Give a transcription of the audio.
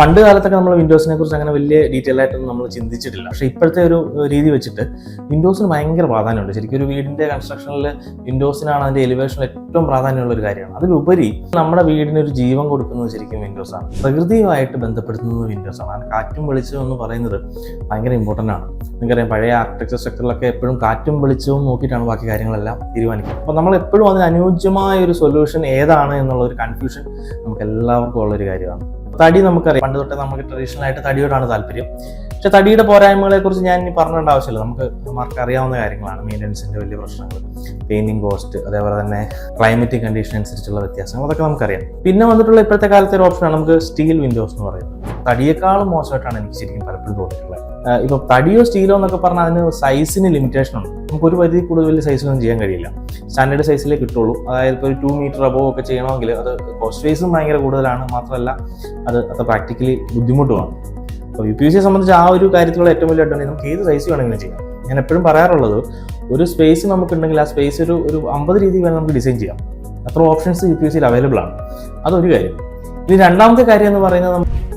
പണ്ട് കാലത്തൊക്കെ നമ്മൾ വിൻഡോസിനെ കുറിച്ച് അങ്ങനെ വലിയ ഡീറ്റെയിൽ ആയിട്ടൊന്നും നമ്മൾ ചിന്തിച്ചിട്ടില്ല. പക്ഷേ ഇപ്പോഴത്തെ ഒരു രീതി വെച്ചിട്ട് വിൻഡോസിന് ഭയങ്കര പ്രാധാന്യമുണ്ട്. ശരിക്കും ഒരു വീടിന്റെ കൺസ്ട്രക്ഷനിൽ വിൻഡോസിനാണ് അതിന്റെ എലിവേഷനിൽ ഏറ്റവും പ്രാധാന്യമുള്ള ഒരു കാര്യമാണ്. അതിലുപരി നമ്മുടെ വീടിന് ഒരു ജീവൻ കൊടുക്കുന്നത് ശരിക്കും വിൻഡോസാണ്. പ്രകൃതിയുമായിട്ട് ബന്ധപ്പെടുത്തുന്നത് വിൻഡോസാണ്. കാരണം കാറ്റും വെളിച്ചവും എന്ന് പറയുന്നത് ഭയങ്കര ഇമ്പോർട്ടന്റ് ആണ്. നിങ്ങൾക്കറിയാം പഴയ ആർക്കിടെക്ചർ സ്ട്രക്ചറിലൊക്കെ എപ്പോഴും കാറ്റും വെളിച്ചവും നോക്കിയിട്ടാണ് ബാക്കി കാര്യങ്ങളെല്ലാം തീരുമാനിക്കുന്നത്. അപ്പോൾ നമ്മൾ എപ്പോഴും അതിന് അനുയോജ്യമായ ഒരു സൊല്യൂഷൻ ഏതാണ് എന്നുള്ള ഒരു കൺഫ്യൂഷൻ നമുക്ക് എല്ലാവർക്കും ഉള്ളൊരു കാര്യമാണ്. തടി നമുക്കറിയാം. പണ്ട് തൊട്ടേ നമുക്ക് ട്രഡീഷണൽ ആയിട്ട് തടിയോടാണ് താല്പര്യം. പക്ഷെ തടിയുടെ പോരായ്മകളെ കുറിച്ച് ഞാൻ ഇനി പറഞ്ഞേണ്ട ആവശ്യമില്ല. നമുക്ക് മാർക്ക് അറിയാവുന്ന കാര്യങ്ങളാണ് മെയിന്റനൻസിന്റെ വലിയ പ്രശ്നങ്ങൾ. പെയിന്റിംഗ് കോസ്റ്റ് അതേപോലെ തന്നെ ക്ലൈമറ്റിക് കണ്ടീഷൻ അനുസരിച്ചുള്ള വ്യത്യാസങ്ങൾ. അതൊക്കെ നമുക്കറിയാം. പിന്നെ വന്നിട്ടുള്ള ഇപ്പോഴത്തെ കാലത്തെ ഒരു ഓപ്ഷനാണ് നമുക്ക് സ്റ്റീൽ വിൻഡോസ് എന്ന് പറയുന്നത്. തടിയേക്കാളും മോശമായിട്ടാണ് എനിക്ക് ശരിക്കും പലപ്പോഴും തോന്നിയിട്ടുള്ളത്. ഇപ്പൊ തടിയോ സ്റ്റീലോ എന്നൊക്കെ പറഞ്ഞാൽ അതിന് സൈസിന് ലിമിറ്റേഷൻ ഉണ്ട്. നമുക്ക് ഒരു പരിധി കൂടുതൽ വലിയ സൈസൊന്നും ചെയ്യാൻ കഴിയില്ല. സ്റ്റാൻഡേർഡ് സൈസിലേ കിട്ടുള്ളൂ. അതായത് ഇപ്പോൾ ഒരു ടു മീറ്റർ അബോവ് ഒക്കെ ചെയ്യണമെങ്കിൽ അത് കോസ്റ്റ് വൈസും ഭയങ്കര കൂടുതലാണ്. മാത്രമല്ല അത് അത് പ്രാക്ടിക്കലി ബുദ്ധിമുട്ടുമാണ് അപ്പോൾ യു പി എസ് സിയെ സംബന്ധിച്ച് ആ ഒരു കാര്യത്തിലുള്ള ഏറ്റവും വലിയ അഡ്വാന്റേജ് നമുക്ക് ഏത് സൈസ് വേണമെങ്കിലും ചെയ്യാം. ഞാൻ എപ്പോഴും പറയാറുള്ളത് ഒരു സ്പേസ് നമുക്കുണ്ടെങ്കിൽ ആ സ്പേസ് ഒരു ഒരു അമ്പത് രീതിയിൽ വേണം നമുക്ക് ഡിസൈൻ ചെയ്യാം. അത്ര ഓപ്ഷൻസ് യു പി എസ് സിയിൽ അവൈലബിൾ ആണ്. അതൊരു കാര്യം. ഇനി രണ്ടാമത്തെ കാര്യം എന്ന് പറയുന്നത് നമുക്ക്